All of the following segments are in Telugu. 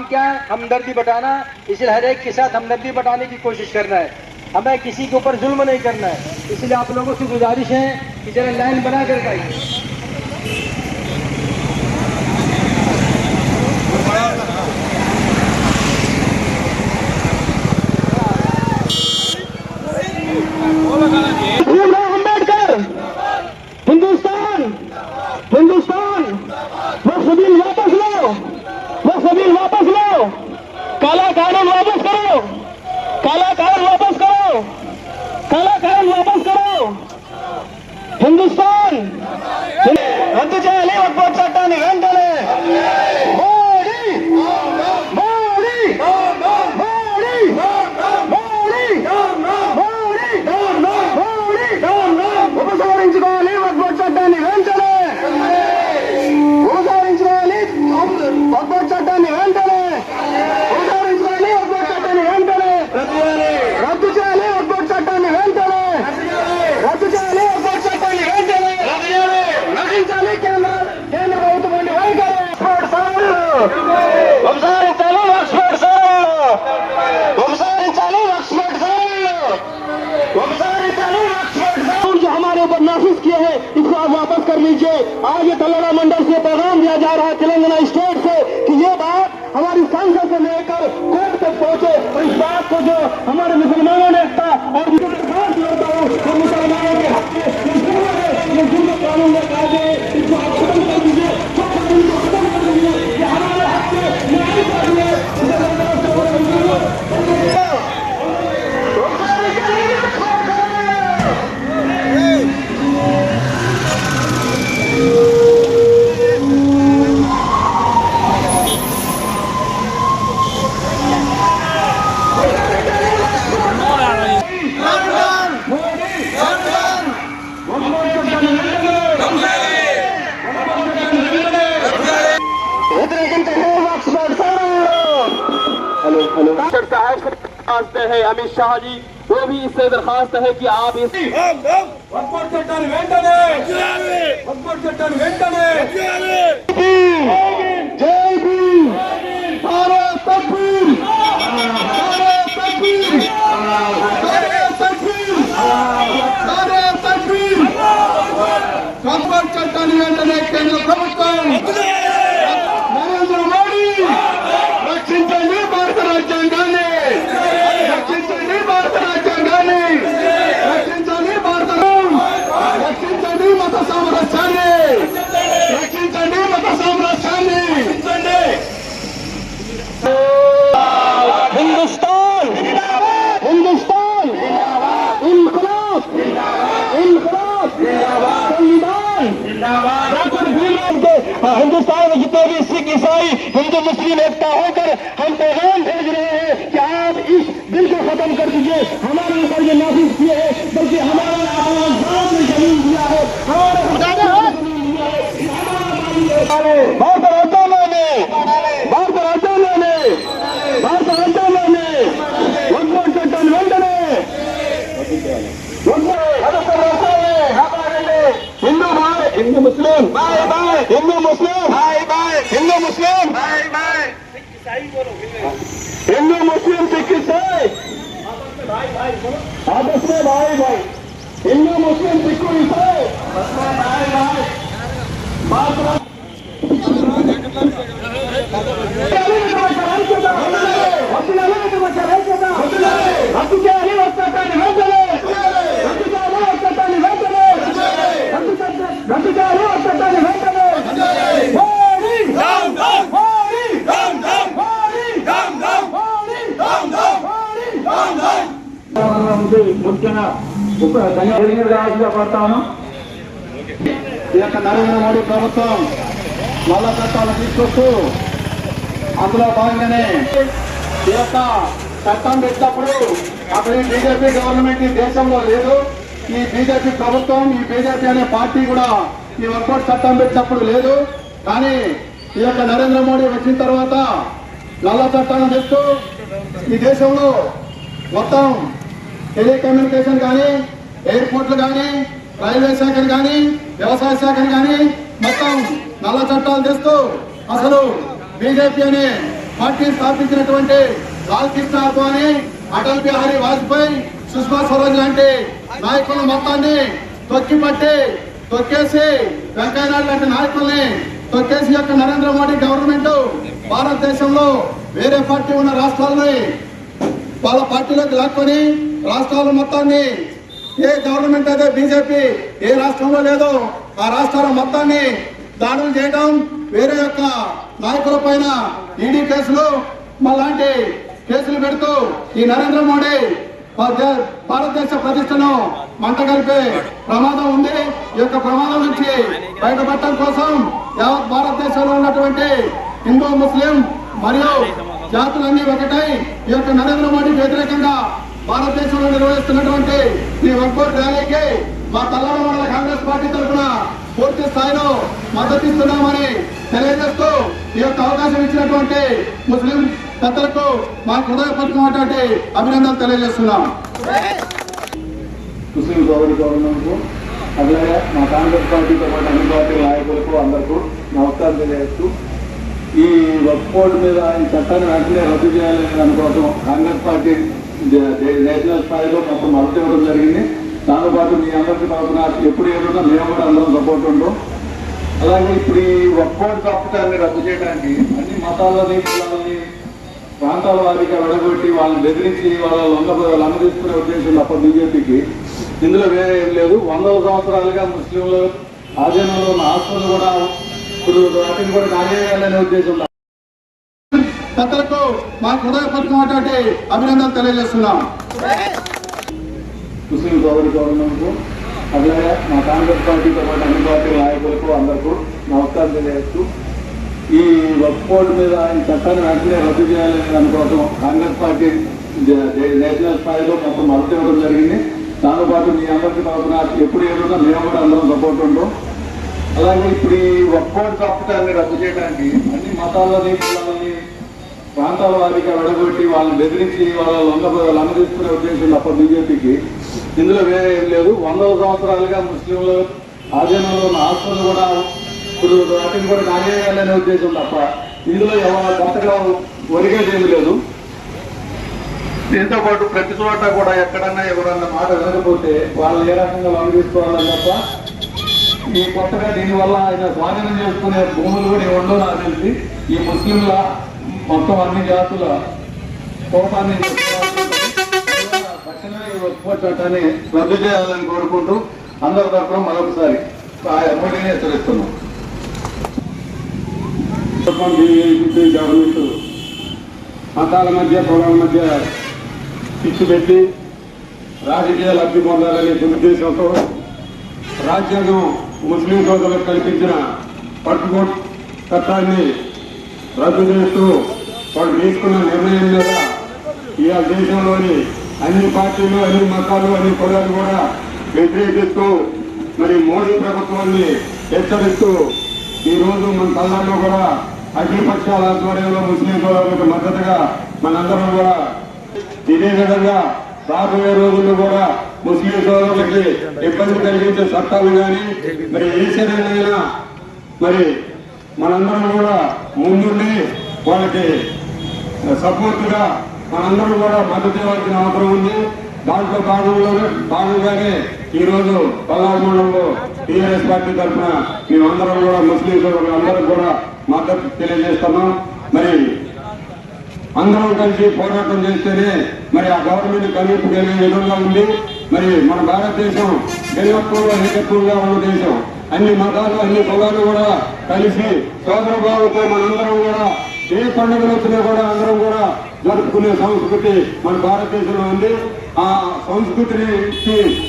کام کیا ہے ہمدردی بٹانا اس لیے ہر ایک کے ساتھ ہمدردی بٹانے کی کوشش کرنا ہے۔ ہمیں کسی کے اوپر ظلم نہیں کرنا ہے۔ اس لیے آپ لوگوں سے گزارش ہے کہ ذرا لائن بنا کر امبیڈکر، ہندوستان ہندوستان وہ سبھی واپس لو۔ وہ سبھی واپس काला कानून वापस करो काला कानून वापस करो काला कानून वापस करो హిందుస్థాన్ రద్దు చేయాలి ఒక్కో చట్టాన్ని వెంటనే آج یہ تلنا منڈل سے پیغام دیا جا رہا ہے تلنگانہ اسٹیٹ سے کہ یہ بات ہماری سنسد سے لے کر کوٹ تک پہنچے اور اس بات کو جو ہمارے مسلمانوں نے దరఖాస్తు హై కి ఆప్ ఇస్ వర్కౌట్ చట్టాన్ని వెంటనే. వర్కౌట్ చట్టాన్ని వెంటనే. ہندوستان میں جتنے بھی سکھ عیسائی، ہندو، مسلم ایکتا ہو کر ہم پیغام بھیج رہے ہیں کہ آپ اس دل کو ختم کر دیجیے ہمارے اوپر یہ نافذ کیے ہیں، بلکہ ہمارا نے زمین دیا ہے۔ ہمارے بہت راجانہ نے بہت راجانہ نے بہت راجانہ نے۔ وقت کنوینٹ نے ہندو بھائی، ہندو مسلم، بھائی بھائی۔ ہندو مسلم؟ بھائی بھائی۔ ہندو مسلم؟ بھائی بھائی۔ ہندو مسلم سکھ عیسائی آپس میں بھائی بھائی۔ ہندو مسلم سکھ عیسائی بات ముఖ్యంగా ధన్యవాదాలు పడతాను ఈ యొక్క నరేంద్ర మోడీ ప్రభుత్వం నల్ల చట్టాలు తీసుకొస్తూ అందులో భాగంగానే ఈ యొక్క చట్టం పెట్టినప్పుడు అక్కడ బీజేపీ గవర్నమెంట్ ఈ దేశంలో లేదు. ఈ బీజేపీ ప్రభుత్వం ఈ బీజేపీ అనే పార్టీ కూడా ఈ వర్కౌట్ చట్టం పెట్టినప్పుడు లేదు. కానీ ఈ యొక్క నరేంద్ర మోడీ వచ్చిన తర్వాత నల్ల చట్టాలను తెస్తూ ఈ దేశంలో మొత్తం టెలికమ్యూనికేషన్ కానీ ఎయిర్పోర్ట్లు కానీ రైల్వే శాఖను కానీ వ్యవసాయ శాఖను కానీ మొత్తం నల్ల చట్టాలు తెస్తూ అసలు బీజేపీ అనే పార్టీ స్థాపించినటువంటి లాల్ కృష్ణ అద్వానీ అటల్ బిహారీ వాజ్పేయి సుష్మా స్వరాజ్ లాంటి నాయకుల మొత్తాన్ని తొక్కిపట్టి తొక్కేసి వెంకయ్యనాయుడు లాంటి నాయకుల్ని తొక్కేసి యొక్క నరేంద్ర మోడీ గవర్నమెంట్ భారతదేశంలో వేరే పార్టీ ఉన్న రాష్ట్రాలని వాళ్ళ పార్టీలోకి లాక్కొని రాష్ట్రాల మొత్తాన్ని ఏ గవర్నమెంట్ అయితే బీజేపీ ఏ రాష్ట్రంలో లేదో ఆ రాష్ట్రాల మొత్తాన్ని దాడులు చేయడం వేరే యొక్క నాయకుల పైన ఈడీ కేసులు మళ్ళాంటి కేసులు పెడుతూ ఈ నరేంద్ర మోడీ భారతదేశ ప్రతిష్టను మంట కలిపే ప్రమాదం ఉంది. ఈ యొక్క ప్రమాదం నుంచి బయటపడటం కోసం యావత్ భారతదేశంలో ఉన్నటువంటి హిందూ ముస్లిం మరియు జాతులన్నీ ఒకటై ఈ యొక్క నరేంద్ర మోడీకి వ్యతిరేకంగా భారతదేశంలో నిర్వహిస్తున్నటువంటి ఈ వక్బోర్డ్ ర్యాలీకి మా తల్లాల మండల కాంగ్రెస్ పార్టీ తరఫున పూర్తి స్థాయిలో మద్దతు ఇస్తున్నామని తెలియజేస్తూ ఈ యొక్క అవకాశం ఇచ్చినటువంటి ముస్లిం పెద్దలకు మా హృదయపూర్వకమైనటువంటి అభినందనలు తెలియజేస్తున్నాం. ముస్లిం సోదరి గవర్నమెంట్కు అట్లాగే మా కాంగ్రెస్ పార్టీతో పాటు అన్ని పార్టీ నాయకులకు అందరికీ నమస్కారం తెలియజేస్తూ ఈ వర్క్ బోర్డు మీద ఈ చట్టాన్ని వెంటనే రద్దు చేయాలని దానికోసం కాంగ్రెస్ పార్టీ నేషనల్ స్థాయిలో మొత్తం మద్దతు ఇవ్వడం జరిగింది. దాంతో పాటు మీ అందరికీ తరఫున ఎప్పుడు ఏదైనా మేము కూడా అందరం సపోర్ట్ ఉంటాం అలాగే ఇప్పుడు ఈ వర్క్ బోర్డు రద్దు చేయడానికి అన్ని మతాలని కులాలని ప్రాంతాల వారిగా విడగొట్టి వాళ్ళని బెదిరించి వాళ్ళ లొంగ లొంగ తీసుకునే ఉద్దేశం తప్ప బీజేపీకి ఇందులో వేరే ఏం లేదు. వందల సంవత్సరాలుగా ముస్లింలు ఆధీనంలో ఉన్న ఆస్తులు కూడా ఇప్పుడు వాటిని కూడా కాజేయాలనే ఉద్దేశం పెద్దలకు మా హృదయపూర్వకమైనటువంటి అభినందనలు తెలియజేస్తున్నాం. ముస్లిం సోదరి గవర్నమెంట్కు అట్లాగే మా కాంగ్రెస్ పార్టీతో పాటు అన్ని పార్టీ నాయకులకు అందరికీ నమస్కారం తెలియజేస్తూ ఈ వర్క్ బోర్డు మీద ఈ చట్టాన్ని వెంటనే రద్దు చేయాలని దానికోసం కాంగ్రెస్ పార్టీ నేషనల్ స్థాయిలో మొత్తం మద్దతు ఇవ్వడం జరిగింది. దాంతో పాటు మీ అందరికీ తరఫున ఎప్పుడు ఏదైనా మేము కూడా అందరం సపోర్ట్ ఉంటాం అలాగే ఇప్పుడు ఈ వర్క్ బోర్డు చట్టాన్ని రద్దు చేయడానికి అన్ని మతాలని కులాలని ప్రాంతాల వారిగా విడగొట్టి వాళ్ళని బెదిరించి వాళ్ళ లొంగ లొంగ తీసుకునే ఉద్దేశం తప్ప బీజేపీకి ఇందులో వేరే ఏం లేదు. వందల సంవత్సరాలుగా ముస్లింలు ఆధీనంలో ఉన్న ఆస్తులు కూడా ఇప్పుడు వాటిని కూడా కాజేయాలనే ఉద్దేశం తప్ప ఇందులో ఎవరు కొత్తగా ఒరిగేది ఏమి లేదు. దీంతో పాటు ప్రతి చోట కూడా ఎక్కడన్నా ఎవరన్నా మాట వినకపోతే వాళ్ళు ఏ రకంగా లొంగ తీసుకోవాలని తప్ప ఈ కొత్తగా దీనివల్ల ఆయన స్వాధీనం చేసుకునే భూములు కూడా ఉండవు నాకు తెలిసి ఈ ముస్లింల మొత్తం అన్ని జాతుల కోపాన్ని తక్షణమే ఈ చట్టాన్ని రద్దు చేయాలని కోరుకుంటూ అందరి తరఫున మరొకసారి ఆ ఎమ్మెల్యేని హెచ్చరిస్తున్నాం. గవర్నమెంట్ మతాల మధ్య కులాల మధ్య పిచ్చి పెట్టి రాజకీయ లబ్ధి పొందాలనే దురుద్దేశంతో రాజ్యాంగం ముస్లిం సోదరులకు కల్పించిన పట్టుకోట్ చట్టాన్ని రద్దు చేస్తూ వాళ్ళు తీసుకున్న నిర్ణయం మీద ఇవాళ దేశంలోని అన్ని పార్టీలు అన్ని మతాలు అన్ని కులాలు కూడా వ్యతిరేకిస్తూ మరి మోడీ ప్రభుత్వాన్ని హెచ్చరిస్తూ ఈ రోజు మన తల్లాల్లో కూడా అఖిలపక్షాల ఆధ్వర్యంలో ముస్లిం సోదరులకు మద్దతుగా మనందరం కూడా ఇదే విధంగా రాబోయే రోజుల్లో కూడా ముస్లిం సోదరులకి ఇబ్బంది కలిగించే చట్టాలు కానీ మరి ఏ మరి మనందరం కూడా ముందుండి వాళ్ళకి సపోర్ట్గా మనందరం కూడా మద్దతు ఇవ్వాల్సిన అవసరం ఉంది. దాంట్లో భాగంలోనే భాగంగానే ఈ రోజు పల్నాడు మండలంలో టీఆర్ఎస్ పార్టీ తరఫున మేమందరం కూడా ముస్లిం సోదరులు అందరం కూడా మద్దతు తెలియజేస్తున్నాం. మరి అందరం కలిసి పోరాటం చేస్తేనే మరి ఆ గవర్నమెంట్ కనుపు కలిగే విధంగా ఉంది. మరి మన భారతదేశం ఎల్లప్పుడూ ఏకత్వంగా ఉన్న దేశం. అన్ని మతాలు అన్ని కులాలు కూడా కలిసి సోదర భావంతో మనందరం కూడా ఏ పండుగలు వచ్చినా కూడా అందరం కూడా జరుపుకునే సంస్కృతి మన భారతదేశంలో ఉంది. ఆ సంస్కృతిని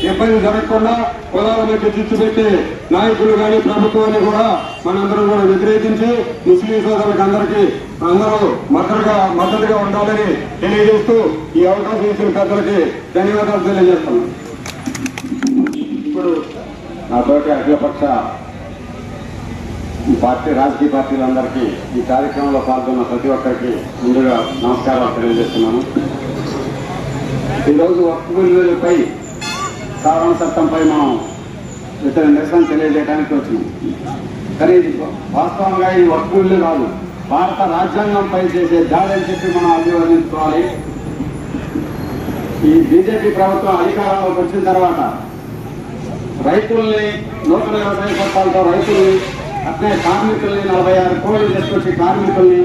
ఇబ్బంది జరగకుండా కులాల మధ్య చిచ్చు పెట్టి నాయకులు కానీ ప్రభుత్వాన్ని కూడా మనందరం కూడా వ్యతిరేకించి ముస్లిం సోదరులకు అందరికీ అందరూ మద్దతుగా మద్దతుగా ఉండాలని తెలియజేస్తూ ఈ అవకాశం ఇచ్చిన పెద్దలకి ధన్యవాదాలు తెలియజేస్తున్నాను. ఇప్పుడు నాతోటి అఖిలపక్ష పార్టీ రాజకీయ పార్టీలందరికీ ఈ కార్యక్రమంలో పాల్గొన్న ప్రతి ఒక్కరికి ముందుగా నమస్కారాలు తెలియజేస్తున్నాను. ఈరోజు వస్తువులపై సాధారణ చట్టంపై మనం ఇతర నిరసన తెలియజేయడానికి వచ్చినాం. కానీ ఇది వాస్తవంగా ఈ వస్తువులు కాదు. భారత రాజ్యాంగంపై చేసే దాడి అని చెప్పి మనం అభివర్ణించుకోవాలి. ఈ బీజేపీ ప్రభుత్వం అధికారంలోకి వచ్చిన తర్వాత రైతుల్ని నూతన వ్యవసాయ చట్టాలతో రైతుల్ని అట్లే కార్మికుల్ని నలభై ఆరు కోట్లు తెచ్చుకొచ్చి కార్మికుల్ని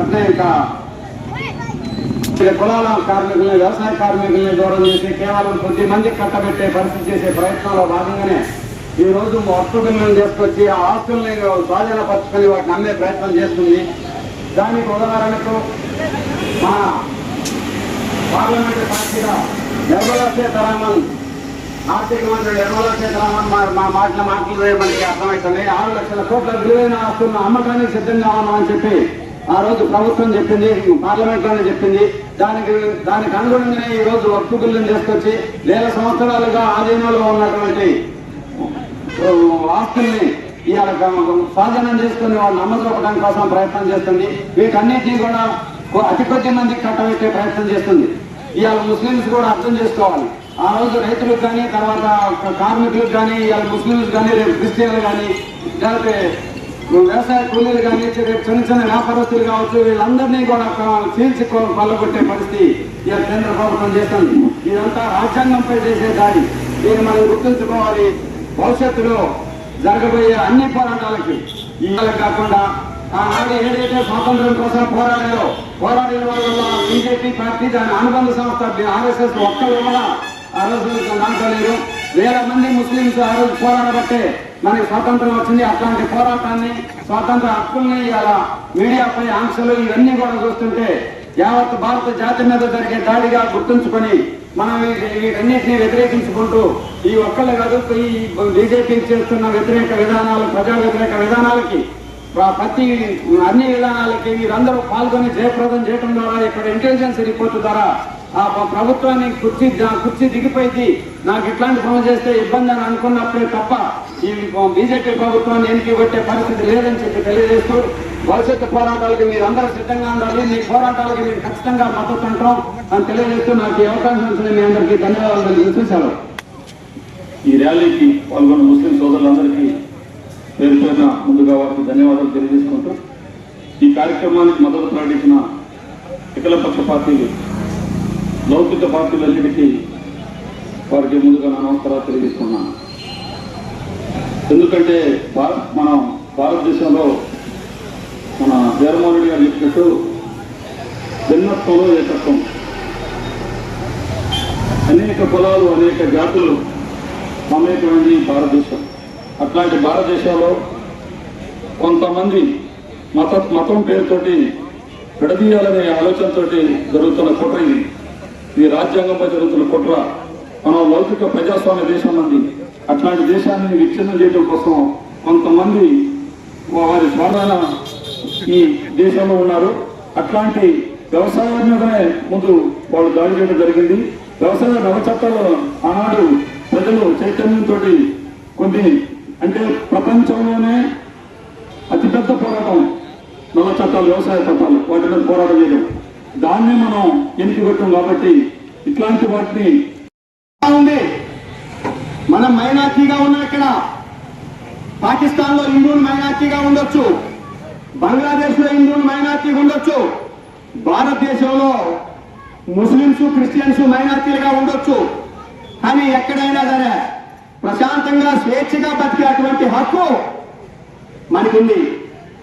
అట్లే ఇంకా కులాల కార్మికుల్ని వ్యవసాయ కార్మికుల్ని దూరం చేసి కేవలం కొద్ది మంది కట్టబెట్టే పరిస్థితి చేసే ప్రయత్నంలో భాగంగానే ఈ రోజు వస్తు బిల్లులు తీసుకొచ్చి ఆ ఆస్తుల్ని స్వాధీనపరచుకొని వాటిని అమ్మే ప్రయత్నం చేస్తుంది. దానికి ఉదాహరణకు మన పార్లమెంట్ సాక్షిగా నిర్మలా సీతారామన్ ఆర్థిక మంత్రి నిర్మలా సీతారామన్ మా మా మాటల మాటలు మనకి అర్థమవుతుంది. ఆరు లక్షల కోట్ల విలువైన ఆస్తులను అమ్మకానికి సిద్ధంగా ఉన్నామని చెప్పి ఆ రోజు ప్రభుత్వం చెప్పింది పార్లమెంట్లోనే చెప్పింది. దానికి దానికి అనుగుణంగానే ఈ రోజు వక్తు తీసుకొచ్చి వేల సంవత్సరాలుగా ఆధీనంలో ఉన్నటువంటి ఆస్తుల్ని ఇవాళ స్వాధీనం చేసుకుని వాళ్ళు నమ్మదొక్కడం కోసం ప్రయత్నం చేస్తుంది. వీటన్నిటినీ కూడా అతి కొద్ది మందికి కట్టబెట్టే ప్రయత్నం చేస్తుంది. ఇవాళ ముస్లింస్ కూడా అర్థం చేసుకోవాలి. ఆ రోజు రైతులకు కానీ తర్వాత కార్మికులకు కానీ ఇవాళ ముస్లింస్ కానీ రేపు క్రిస్టియన్లు కానీ లేకపోతే వ్యవసాయ కూలీలు కానీ రేపు చిన్న చిన్న వ్యాపారస్తులు కావచ్చు వీళ్ళందరినీ కూడా చీల్చి కొ- కొల్లగొట్టే పరిస్థితి ఇవాళ కేంద్ర ప్రభుత్వం చేస్తుంది. ఇదంతా రాజ్యాంగంపై చేసే దాడి. దీన్ని మనం గుర్తుంచుకోవాలి. భవిష్యత్తులో జరగబోయే అన్ని పోరాటాలకి. ఇవాళ కాకుండా ఆనాడు ఏదైతే స్వాతంత్రం కోసం పోరాడారో పోరాడిన వాళ్ళ బీజేపీ పార్టీ దాని అనుబంధ సంస్థ ఆర్ఎస్ఎస్ ఒక్కరు కూడా ఆ రోజు దాంట్లో వేల మంది ముస్లింస్ ఆ రోజు పోరాడబట్టే మనకి స్వాతంత్రం వచ్చింది. అట్లాంటి పోరాటాన్ని స్వాతంత్ర హక్కుల్ని ఇలా మీడియాపై ఆంక్షలు ఇవన్నీ కూడా చూస్తుంటే యావత్ భారత జాతి మీద జరిగే దాడిగా గుర్తుంచుకొని మనం వీ- వీటన్నిటిని వ్యతిరేకించుకుంటూ ఈ ఒక్కళ్ళే కాదు ఈ బీజేపీ చేస్తున్న వ్యతిరేక విధానాలు ప్రజా వ్యతిరేక విధానాలకి ప్రతి అన్ని విధానాలకి వీరందరూ పాల్గొని జయప్రదం చేయడం ద్వారా ఇక్కడ ఇంటెలిజెన్స్ రిపోర్ట్ ద్వారా ప్రభుత్వాన్ని కుర్చీ కుర్చీ దిగిపోయింది. నాకు ఇట్లాంటి పనులు చేస్తే ఇబ్బంది అని అనుకున్నప్పుడే తప్ప ఈ బీజేపీ ప్రభుత్వాన్ని ఎన్నిక పెట్టే పరిస్థితి లేదని చెప్పి తెలియజేస్తూ భవిష్యత్తు పోరాటాలకు మీరు అందరూ సిద్ధంగా ఉండాలి. మీ పోరాటాలకు మీరు ఖచ్చితంగా మద్దతు ఉంటాం అని తెలియజేస్తూ నాకు ఈ అవకాశం ఇచ్చిన మీ అందరికీ ధన్యవాదాలు తెలియజేశారు ఈ ర్యాలీకి పాల్గొన్న ముస్లిం సోదరులందరికీ పేరు పేరున ముందుగా వారికి ధన్యవాదాలు తెలియజేసుకుంటూ ఈ కార్యక్రమానికి మద్దతు ప్రకటించిన వికలపక్ష పార్టీలు లౌకిక పార్టీలన్నిటికీ వారికి ముందుగా నా నమస్కారాలు తెలియజేస్తున్నాను ఎందుకంటే భారత్ మనం భారతదేశంలో మన జగన్మోహన్ రెడ్డి గారు చెప్పినట్టు భిన్నత్వంలో ఏకత్వం. అనేక కులాలు అనేక జాతులు మమేకమైంది భారతదేశం. అట్లాంటి భారతదేశంలో కొంతమంది మత మతం పేరుతోటి విడదీయాలనే ఆలోచనతోటి జరుగుతున్న కుట్ర ఈ రాజ్యాంగంపై జరుగుతున్న కుట్ర మనం లౌకిక ప్రజాస్వామ్య దేశం మంది అట్లాంటి దేశాన్ని విచ్ఛిన్నం చేయడం కోసం కొంతమంది వారి స్వార్థాన ఈ దేశంలో ఉన్నారు. అట్లాంటి వ్యవసాయం మీదనే ముందు వాళ్ళు దాడి చేయడం జరిగింది. వ్యవసాయ నవ చట్టాలు ఆనాడు ప్రజలు చైతన్యంతో కొన్ని అంటే ప్రపంచంలోనే అతిపెద్ద పోరాటం నల్ల చట్టాలు వ్యవసాయ చట్టాలు వాటి మీద పోరాటం చేయడం. దాన్నే మనం ఎన్నిక పెట్టాం కాబట్టి ఇట్లాంటి వాటిని ఉంది? మనం మైనార్టీగా ఉన్నా ఇక్కడ పాకిస్తాన్లో హిందువులు మైనార్టీగా ఉండొచ్చు. బంగ్లాదేశ్లో హిందువులు మైనార్టీగా ఉండొచ్చు. భారతదేశంలో ముస్లింస్ క్రిస్టియన్స్ మైనార్టీలుగా ఉండొచ్చు. కానీ ఎక్కడైనా సరే ప్రశాంతంగా స్వేచ్ఛగా బతికే అటువంటి హక్కు మనకుంది.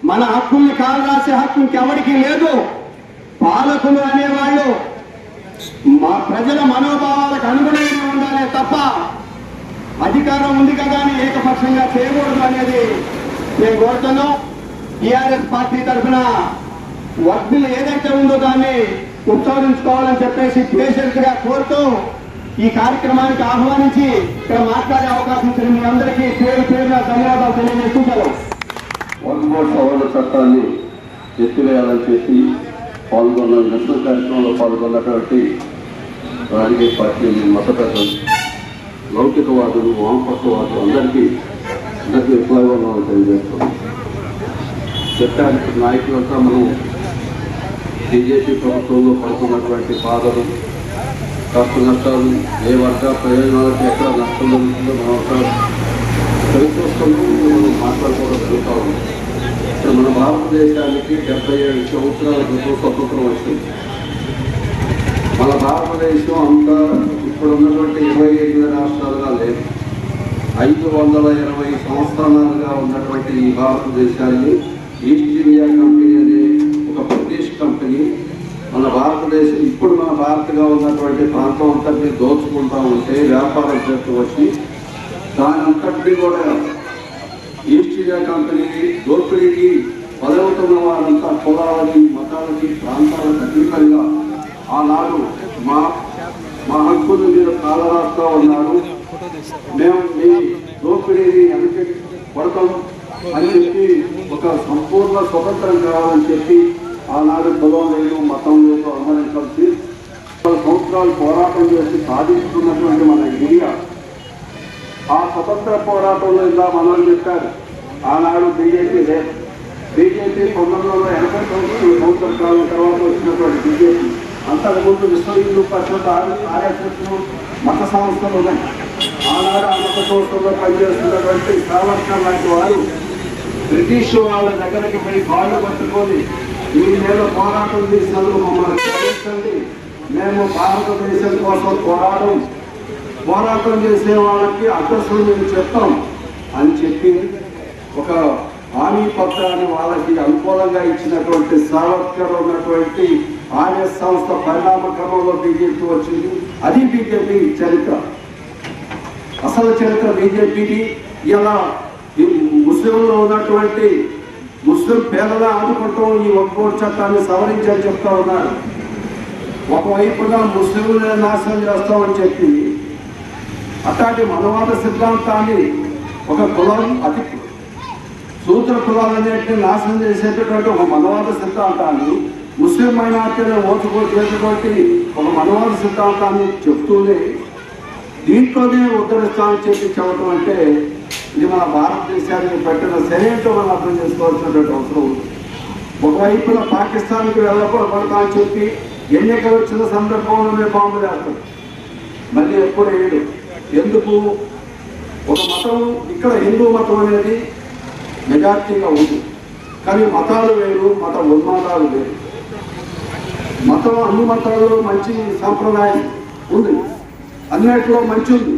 మన హక్కుల్ని కాలు రాసే హక్కు ఇంకెవరికి లేదు. పాలకులు అనేవాళ్ళు మా ప్రజల మనోభావాలకు అనుగుణంగా ఉండాలే తప్ప అధికారం ఉంది కదా అని ఏకపక్షంగా చేయకూడదు అనేది మేము కోరుతున్నాం. టీఆర్ఎస్ పార్టీ తరఫున వర్గులు ఏదైతే ఉందో దాన్ని ఉత్సవించుకోవాలని చెప్పేసి పేషెంట్గా కోరుతూ ఈ కార్యక్రమానికి ఆహ్వానించి ఇక్కడ మాట్లాడే అవకాశం ఇచ్చిన మీ అందరికీ పేరు పేరున ధన్యవాదాలు తెలియజేసుకుంటారు సెలవు వన్ చట్టాన్ని ఎత్తివేయాలని చెప్పి పాల్గొన్న నిరసన కార్యక్రమంలో పాల్గొన్నటువంటి రాజకీయ పార్టీ మత పెద్దలు లౌకికవాదులు వామపక్షవాదులు అందరికీ అందరికీ విప్లవం తెలియజేస్తున్నాం. చట్టానికి నాయకులంతా మనం బీజేపీ ప్రభుత్వంలో పడుతున్నటువంటి బాధలు కష్ట నష్టాలు ఏ వర్గ ప్రయోజనాలకు ఎక్కడ నష్టం జరుగుతుందో మనం అంతా తెలియచేస్తున్నాం మనం మాట్లాడుకోవడం జరుగుతూ ఉంది. ఇప్పుడు మన భారతదేశానికి డెబ్బై ఏడు సంవత్సరాల క్రితం స్వతంత్రం వచ్చింది. మన భారతదేశం అంతా ఇప్పుడు ఉన్నటువంటి ఇరవై ఎనిమిది రాష్ట్రాలుగా లేదు. ఐదు వందల ఇరవై సంస్థానాలుగా ఉన్నటువంటి ఈ భారతదేశాన్ని ఈస్ట్ ఇండియా కంపెనీ అనే ఒక బ్రిటిష్ కంపెనీ మన భారతదేశం ఇప్పుడు మన భారత్గా ఉన్నటువంటి ప్రాంతం అంతటిని దోచుకుంటా ఉంటే వ్యాపారం చేస్తూ వచ్చి దాని అంతటినీ కూడా ఈస్ట్ ఇండియా కంపెనీకి దోపిడీకి బలవుతున్న వారంతా కులాలకి మతాలకి ప్రాంతాలకు అతీతంగా ఆనాడు మా మా హక్కుల మీద కాలరాస్తా ఉన్నారు. మేము మీ దోపిడీని వెనక పడతాం అని చెప్పి ఒక సంపూర్ణ స్వతంత్రం కావాలని చెప్పి ఆనాడు కులం లేదు మతం లేదు అందరం కలిసి సంవత్సరాలు పోరాటం చేసి సాధిస్తున్నటువంటి మన ఇండియా ఆ స్వతంత్ర పోరాటంలో ఇలా మనం చెప్పారు. ఆనాడు బీజేపీ లేదు. బీజేపీ పంతొమ్మిది వందల ఎనభై తొమ్మిది సంవత్సర కాలం తర్వాత వచ్చినటువంటి బీజేపీ. అంతకుముందు విశ్వ హిందూ పరిషత్ ఆర్ఎస్ఎస్ మత సంస్థలు ఉన్నాయి. ఆనాడు ఆ మత సంస్థల్లో పనిచేస్తున్నటువంటి సావర్కర్ లాంటి వారు బ్రిటిష్ వాళ్ళ దగ్గరికి పోయి కాళ్ళు పట్టుకొని మీ మీద పోరాటం చేసినందుకు మమ్మల్ని మేము భారతదేశం కోసం పోరాటం పోరాటం చేసే వాళ్ళకి అడ్రస్లు మేము చెప్తాం అని చెప్పి ఒక హామీ పత్రాన్ని వాళ్ళకి అనుకూలంగా ఇచ్చినటువంటి సావర్కర్ ఉన్నటువంటి ఆర్ఎస్ సంస్థ పరిణామ క్రమంలో బీజేపీ వచ్చింది. అది బీజేపీ చరిత్ర. అసలు చరిత్ర బీజేపీకి ఇలా ఈ ముస్లింలో ఉన్నటువంటి ముస్లిం పేదల ఆదుకుంటాం ఈ ఒక్కోటి చట్టాన్ని సవరించని చెప్తా ఉన్నారు. ఒకవైపుగా ముస్లింలే నాశనం చేస్తామని చెప్పి అట్లాంటి మనవాద సిద్ధాంతాన్ని ఒక కులం అతి సూత్ర కులాలన్నింటినీ నాశనం చేసేటటువంటి ఒక మనవాద సిద్ధాంతాన్ని ముస్లిం మైనార్టీలను ఓచుకోసేటటువంటి ఒక మనవాద సిద్ధాంతాన్ని చెప్తూనే దీంట్లోనే ఉద్ధరిస్తామని చెప్పి చెప్పడం అంటే ఇది మన భారతదేశానికి పెట్టిన సరైనతో మనం అర్థం చేసుకోవాల్సినటువంటి అవసరం ఉంది. ఒకవైపున పాకిస్తాన్కి వెళ్ళకూడదు అని చెప్పి ఎన్నికలు వచ్చిన సందర్భంలోనే బాంబులు వేస్తారు మళ్ళీ ఎప్పుడు వేయడు ఎందుకు? ఒక మతం ఇక్కడ హిందూ మతం అనేది మెజార్టీగా ఉంది. కానీ మతాలు వేరు మత ఉన్మాదాలు వేరు. మతం అన్ని మతాల్లో మంచి సాంప్రదాయం ఉంది. అన్నిట్లో మంచి ఉంది.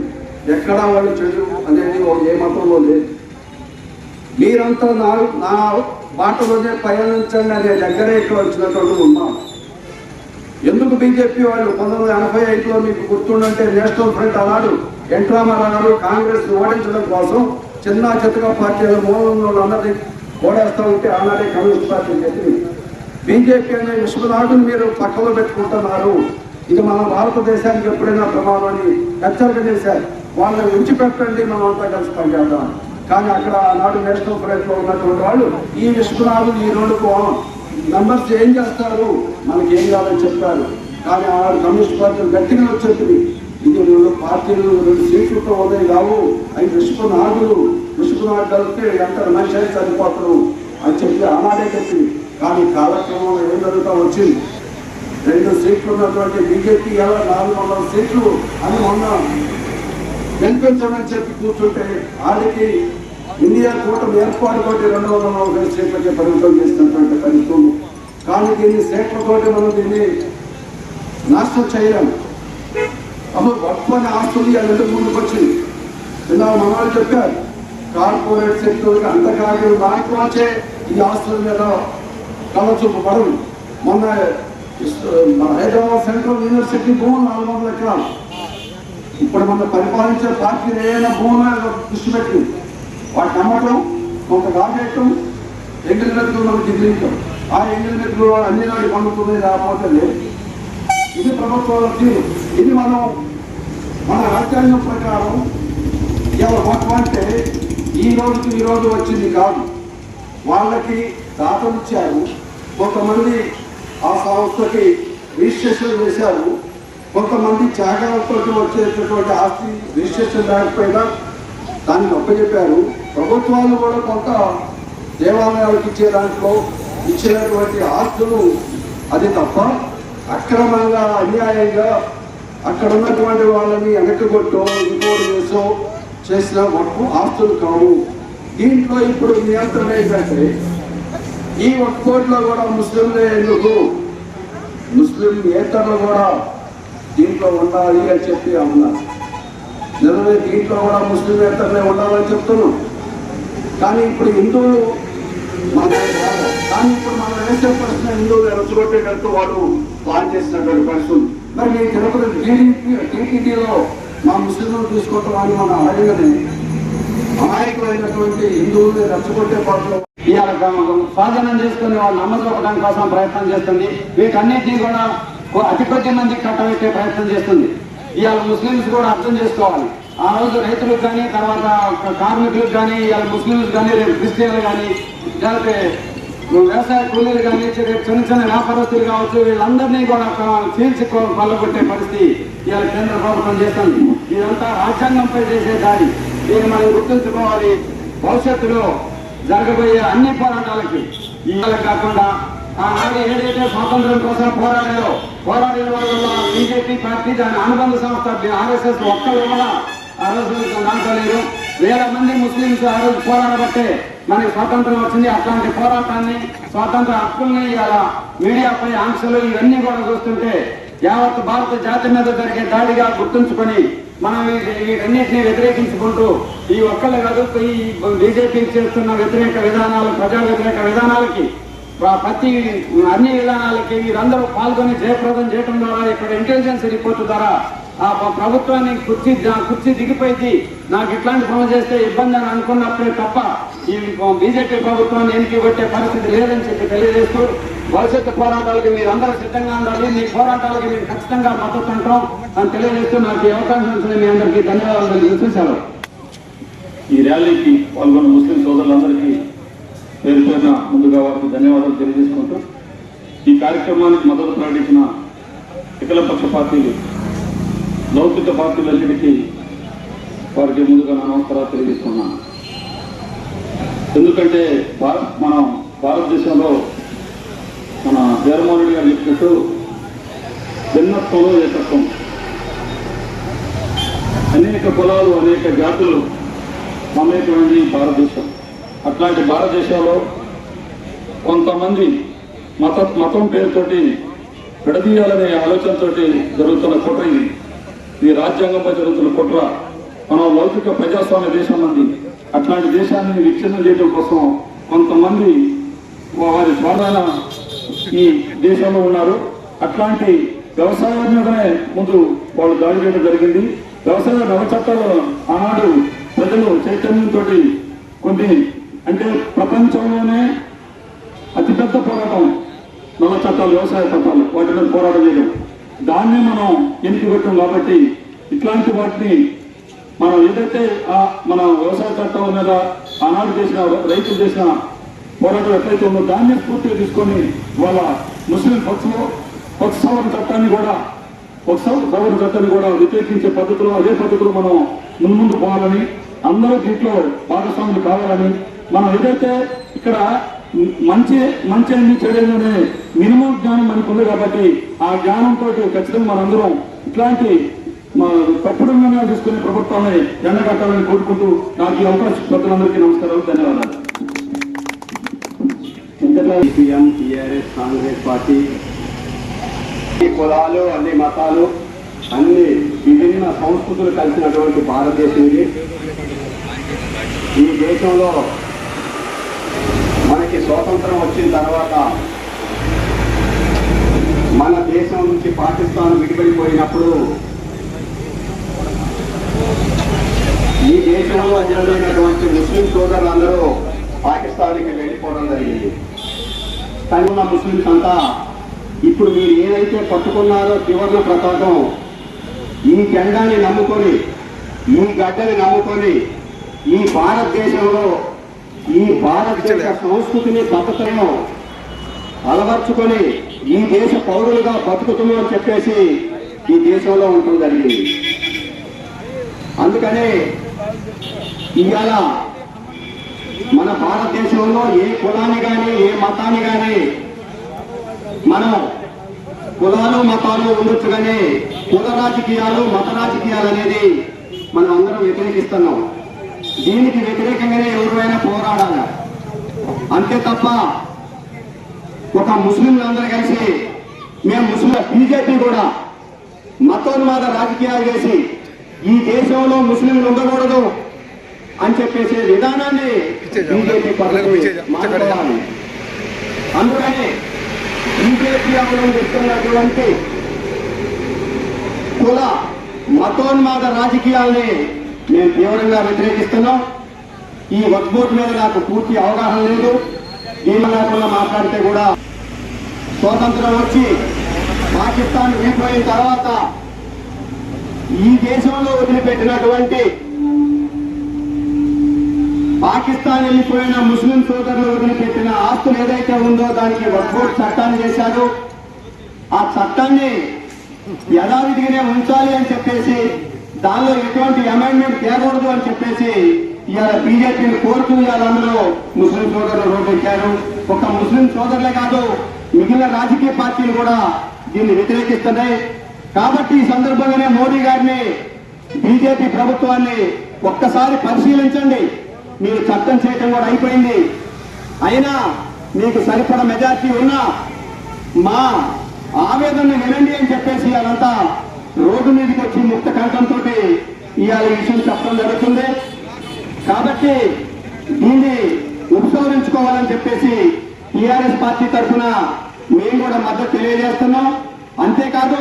ఎక్కడా వాళ్ళు చెడు అనేది ఏ మతంలో లేదు. మీరంతా నా నా బాటలోనే పయనించండి అనే దగ్గరే ఇక్కడ వచ్చినటువంటి ఉన్నాం. ఎందుకు బీజేపీ వాళ్ళు పంతొమ్మిది వందల ఎనభై ఐదులో మీకు గుర్తుండంటే నేషనల్ ఫ్రంట్ అన్నాడు ఎన్ గారు కాంగ్రెస్ ఓడించడం కోసం చిన్న చిత్తగా పార్టీల మూలంలో అందరినీ ఓడేస్తూ ఉంటే ఆనాడే కమ్యూనిస్ట్ పార్టీ చెప్పి బీజేపీ అనే విశ్వనాథుని మీరు పక్కలో పెట్టుకుంటున్నారు. ఇది మన భారతదేశానికి ఎప్పుడైనా ప్రమాదం అని హెచ్చరిక చేశారు. వాళ్ళని విడిచిపెట్టండి మనం అంతా కలిసి పనిచేద్దాం. కానీ అక్కడ ఆనాడు నేషనల్ ఫ్రంట్లో ఉన్నటువంటి వాళ్ళు ఈ విశ్వనాథులు ఈ రెండు మెంబర్స్ ఏం చేస్తారు? మనకి ఏం కాదని చెప్పారు. కానీ ఆ కమ్యూనిస్ట్ పార్టీలు గట్టిగా చెప్పింది ఇది రెండు పార్టీలు రెండు సీట్లతో ఉదయం కావు. అవి విశ్వనాథులు విశ్వనాథ్ కలిపితే ఎంత మనిషి అయితే సరిపోతారు అని చెప్పి ఆనాడే చెప్పింది కానీ కాలక్రమంలో ఏం జరుగుతా వచ్చింది? రెండు సీట్లు ఉన్నటువంటి బీజేపీ ఎలా నాలుగు వందల సీట్లు అని మొన్న గెలిపించమని చెప్పి కూర్చుంటే ఆడికి ఇండియా కూటమి ఏర్పాటు కొట్టి రెండు వందల నలభై సీట్లకి పరిమితం చేసినటువంటి పరిస్థితులు కానీ దీన్ని సీట్లతోటి మనం దీన్ని నాశనం చేయలేము అమ్మ వర్తమాన ఆస్తుంది అనేది ముందుకు వచ్చింది ఇలా మనవాళ్ళు చెప్పారు. కార్పొరేట్ సెక్టర్కి అంతకాదు దాంట్లోంచే ఈ ఆస్తుల మీద కలచూపు పడదు. మొన్న హైదరాబాద్ సెంట్రల్ యూనివర్సిటీ భూములు నాలుగు వందల ఎకరాలు. ఇప్పుడు మన పరిపాలించే పార్టీ ఏదైనా భూములు దృష్టి పెట్టింది. వాటిని అమ్మటం కొంత కాజేయటం ఎంగిలి మెతుకులు మనకు దిగులించడం ఆ ఎంగిలి అన్ని నాటి పండుతుంది లేకపోతే ఇది ప్రభుత్వాల తీరు ఇది మనం మన రాజ్యాంగం ప్రకారం ఎవరు మొత్తం అంటే ఈ రోజుకి ఈ రోజు వచ్చింది కాదు. వాళ్ళకి దాతలు కొంతమంది ఆ సంస్థకి రిజిస్ట్రేషన్ చేశారు కొంతమంది త్యాగాలతో వచ్చేటటువంటి ఆస్తి రిజిస్ట్రేషన్ లేకపోయినా దాన్ని నొప్పచెప్పారు ప్రభుత్వాలు కూడా కొంత దేవాలయాలకు ఇచ్చే దాంట్లో ఇచ్చినటువంటి ఆస్తులు అది తప్ప అక్రమంగా అన్యాయంగా అక్కడ ఉన్నటువంటి వాళ్ళని వెనక్కి కొట్టో ఇంకోటి చేసో చేసిన మొత్తం ఆస్తులు కావు. దీంట్లో ఇప్పుడు నియంత్రణ ఏంటంటే ఈ ఒక్కోట్లో కూడా ముస్లింలే ఎందుకు? ముస్లిం నేతలు కూడా దీంట్లో ఉండాలి అని చెప్పి అన్నారు నిజమే దీంట్లో కూడా ముస్లిం నేతలే ఉండాలని చెప్తున్నాం. కానీ ఇప్పుడు హిందువులు మన కానీ ఇప్పుడు మనం వేసే హిందువులు రెచ్చగొట్టేటట్టు వాళ్ళు ప్లాన్ చేసినటువంటి పరిస్థితి మరి మీ తిరుపతి టీడీపీ టీటీడీలో మా ముస్లింలు తీసుకోవటం అని మనం అడగగానే అమాయకులైనటువంటి హిందువుల్ని రెచ్చగొట్టే పాటలు ఇవాళ స్వాధీనం చేసుకుని వాళ్ళు నమ్మకం కోసం ప్రయత్నం చేస్తుంది వీటన్నిటినీ కూడా అతి కొద్ది మందికి కట్టబెట్టే ప్రయత్నం చేస్తుంది ఇవాళ ముస్లింస్ కూడా అర్థం చేసుకోవాలి. ఆ రోజు రైతులకు కానీ తర్వాత కార్మికులకు కానీ ఇవాళ ముస్లింలకు కానీ రేపు క్రిస్టియన్లు కానీ లేకపోతే వ్యవసాయ కూలీలు కానీ రేపు చిన్న చిన్న వ్యాపారస్తులు కావచ్చు వీళ్ళందరినీ కూడా చీల్చి కొల్లగొట్టే పరిస్థితి ఇవాళ కేంద్ర ప్రభుత్వం చేస్తుంది. ఇదంతా రాజ్యాంగంపై చేసే దాడి. దీన్ని మనం గుర్తుంచుకోవాలి. భవిష్యత్తులో జరగబోయే అన్ని పోరాటాలకి. ఇవాళ కాకుండా ఆనాడు ఏదైతే స్వాతంత్రం కోసం పోరాడారో పోరాడిన వాళ్ళ బీజేపీ పార్టీ దాని అనుబంధ సంస్థ ఆర్ఎస్ఎస్ ఒక్కరు కూడా ఆ రోజు దాంట్లో వేల మంది ముస్లింస్ ఆ రోజు పోరాడబట్టే మనకి స్వాతంత్రం వచ్చింది. అట్లాంటి పోరాటాన్ని స్వాతంత్ర హక్కుల్ని ఇలా మీడియాపై ఆంక్షలు ఇవన్నీ కూడా చూస్తుంటే యావత్ భారత జాతి మీద జరిగే దాడిగా గుర్తుంచుకొని మనం వీటి- వీటన్నిటిని వ్యతిరేకించుకుంటూ ఈ ఒక్కళ్ళు కాదు ఈ బీజేపీ చేస్తున్న వ్యతిరేక విధానాలు ప్రజా వ్యతిరేక విధానాలకి ప్రతి అన్ని విధానాలకి వీరందరూ పాల్గొని జయప్రదం చేయడం ద్వారా ఇక్కడ ఇంటెలిజెన్స్ రిపోర్ట్ ద్వారా ఆ ప్రభుత్వాన్ని కుర్చీ కుర్చీ దిగిపోయింది. నాకు ఇట్లాంటి పనులు చేస్తే ఇబ్బంది అని అనుకున్నప్పుడే తప్ప ఈ బీజేపీ ప్రభుత్వాన్ని ఎన్నిక కొట్టే పరిస్థితి లేదని చెప్పి తెలియజేస్తూ భవిష్యత్తు పోరాటాలకి మీరు అందరూ సిద్ధంగా ఉండాలి మీ పోరాటాలకి మీరు ఖచ్చితంగా మద్దతు ఉంటాం అని తెలియజేస్తూ నాకు ఈ అవకాశం ఇచ్చిన మీ అందరికీ ధన్యవాదాలు తెలియజేశారు ఈ ర్యాలీకి పాల్గొన్న ముస్లిం సోదరులందరికీ పేరు పేరున ముందుగా వారికి ధన్యవాదాలు తెలియజేసుకుంటూ ఈ కార్యక్రమానికి మద్దతు ప్రకటించిన ఇతరపక్ష పార్టీలు లౌకిక పార్టీలన్నిటికీ వారికి ముందుగా నమస్కారాలు తెలియజేస్తున్నాను. ఎందుకంటే భారత్ మనం భారతదేశంలో మన జగన్మోహన్ రెడ్డి గారు చెప్పినట్టు భిన్నత్వంలో ఏకత్వం అనేక కులాలు అనేక జాతులు మమేకమైంది భారతదేశం. అట్లాంటి భారతదేశంలో కొంతమంది మత మతం పేరుతోటి విడదీయాలనే ఆలోచనతోటి జరుగుతున్న కుట్ర ఇది. ఈ రాజ్యాంగంపై జరుగుతున్న కుట్ర మనం లౌకిక ప్రజాస్వామ్య దేశం ఉంది అట్లాంటి దేశాన్ని విచ్ఛిన్నం చేయడం కోసం కొంతమంది వారి స్వాధాన ఈ దేశంలో ఉన్నారు. అట్లాంటి వ్యవసాయం మీదనే ముందు వాళ్ళు దాడి చేయడం జరిగింది. వ్యవసాయ నవ చట్టాలు ఆనాడు ప్రజలు చైతన్యంతో కొన్ని అంటే ప్రపంచంలోనే అతిపెద్ద పోరాటం నల్ల చట్టాలు వ్యవసాయ చట్టాలు వాటి మీద పోరాటం చేయడం. దాన్ని మనం ఎన్నిక పెట్టాం కాబట్టి ఇట్లాంటి వాటిని మనం ఏదైతే ఆ మన వ్యవసాయ చట్టం మీద ఆనాడు చేసిన రైతులు చేసిన పోరాటం ఎట్లయితే ఉందో దాన్ని స్ఫూర్తిగా తీసుకొని వాళ్ళ ముస్లిం పక్ష పక్ష సవరణ చట్టాన్ని కూడా పక్ష సవరణ చట్టాన్ని కూడా వ్యతిరేకించే పద్ధతిలో అదే పద్ధతిలో మనం ముందు ముందు పోవాలని అందరూ దీంట్లో భాగస్వాములు కావాలని మనం ఏదైతే ఇక్కడ మంచి మంచి అన్ని చెడేదనే మినిమం జ్ఞానం మనకు ఉంది కాబట్టి ఆ జ్ఞానంతో ఖచ్చితంగా మనందరం ఇట్లాంటి తప్పుడు నిర్ణయాలు తీసుకునే ప్రభుత్వాన్ని ఎండగట్టాలని కోరుకుంటూ నాకు ఈ అవకాశం ప్రజలందరికీ నమస్కారాలు ధన్యవాదాలు. సిపిఎం టిఆర్ఎస్ కాంగ్రెస్ పార్టీ కులాలు అన్ని మతాలు అన్ని విభిన్న సంస్కృతులు కలిసినటువంటి భారతదేశం ఇది. ఈ దేశంలో మనకి స్వాతంత్రం వచ్చిన తర్వాత మన దేశం నుంచి పాకిస్తాన్ విడిపడిపోయినప్పుడు ఈ దేశంలో జరిగినటువంటి ముస్లిం సోదరులందరూ పాకిస్తాన్కి వెళ్ళిపోవడం జరిగింది. కానీ ఉన్న ముస్లింస్ అంతా ఇప్పుడు మీరు ఏదైతే పట్టుకున్నారో త్రివర్ణ ప్రతాపం ఈ జెండాని నమ్ముకొని ఈ గడ్డని నమ్ముకొని ఈ భారతదేశంలో ఈ భారతదేశ సంస్కృతిని పద్ధతులను అలవర్చుకొని ఈ దేశ పౌరులుగా బతుకుతుము అని చెప్పేసి ఈ దేశంలో ఉండటం జరిగింది. అందుకనే ఇవాళ మన భారతదేశంలో ఏ కులాన్ని కానీ ఏ మతాన్ని కానీ మనం కులాలు మతాలు ఉండొచ్చు కానీ కుల రాజకీయాలు మత రాజకీయాలు అనేది మనం అందరం వ్యతిరేకిస్తున్నాం. దీనికి వ్యతిరేకంగానే ఎవరైనా పోరాడాలి? అంతే తప్ప ఒక ముస్లింలందరూ కలిసి మేము ముస్లిం బీజేపీ కూడా మతోన్మాద రాజకీయాలు చేసి ఈ దేశంలో ముస్లింలు ఉండకూడదు అని చెప్పేసే విధానాన్ని బీజేపీ మాట్లాడాలి అందుకని బీజేపీ అవలంబిస్తున్నటువంటి కుల మతోన్మాద రాజకీయాల్ని మేము తీవ్రంగా వ్యతిరేకిస్తున్నాం. ఈ వర్క్ బోర్డు మీద నాకు పూర్తి అవగాహన లేదు. దీని లేకుండా మాట్లాడితే కూడా స్వాతంత్రం వచ్చి పాకిస్తాన్ విడిపోయిన తర్వాత ఈ దేశంలో వదిలిపెట్టినటువంటి పాకిస్తాన్ వెళ్ళిపోయిన ముస్లిం సోదరులు వదిలిపెట్టిన ఆస్తులు ఏదైతే ఉందో దానికి వర్క్ చట్టాన్ని చేశారు. ఆ చట్టాన్ని యథావిధిగానే ఉంచాలి అని చెప్పేసి దానిలో ఎటువంటి అమెండ్మెంట్ తేకూడదు అని చెప్పేసి ఇవాళ బీజేపీని కోరుతూ ఇవాళ అందరూ ముస్లిం సోదరులు రోడ్డెక్కారు ఒక ముస్లిం సోదరులే కాదు మిగిలిన రాజకీయ పార్టీలు కూడా దీన్ని వ్యతిరేకిస్తున్నాయి. కాబట్టి ఈ సందర్భంగానే మోడీ గారిని బీజేపీ ప్రభుత్వాన్ని ఒక్కసారి పరిశీలించండి. మీరు చట్టం చేయటం కూడా అయిపోయింది. అయినా మీకు సరిపడ మెజార్టీ ఉన్నా మా ఆవేదన వినండి అని చెప్పేసి ఇవాళంతా రోడ్డు మీదకి వచ్చి ముక్త కంఠంతో ఇవాళ విషయం చెప్పడం జరుగుతుంది. కాబట్టి దీన్ని ఉపసంహరించుకోవాలని చెప్పేసి టీఆర్ఎస్ పార్టీ తరఫున మేము కూడా మద్దతు తెలియజేస్తున్నాం. అంతేకాదు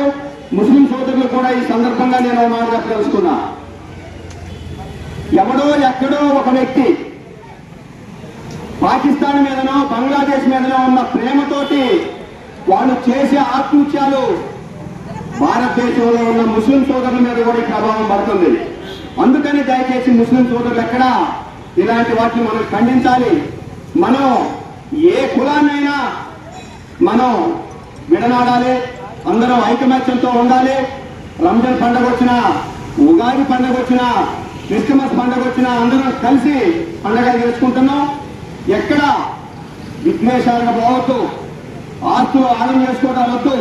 ముస్లిం సోదరులు కూడా ఈ సందర్భంగా నేను ఒక మాట చెప్పదలుచుకున్నా. ఎవడో ఎక్కడో ఒక వ్యక్తి పాకిస్తాన్ మీదనో బంగ్లాదేశ్ మీదనో ఉన్న ప్రేమతోటి వాళ్ళు చేసే ఆత్మహత్యాలు భారతదేశంలో ఉన్న ముస్లిం సోదరుల మీద కూడా ప్రభావం పడుతుంది. అందుకని దయచేసి ముస్లిం సోదరులు ఎక్కడ ఇలాంటి వాటిని మనం ఖండించాలి? మనం ఏ కులాన్నైనా మనం విడనాడాలి అందరం ఐకమత్యంతో ఉండాలి. రంజాన్ పండుగ వచ్చిన ఉగాది పండుగ వచ్చినా క్రిస్మస్ పండుగ వచ్చినా అందరం కలిసి పండగ చేసుకుంటున్నాం. ఎక్కడ విఘ్నేశాలుగా పోవద్దు ఆస్తులు ఆదం చేసుకోవడం వద్దు.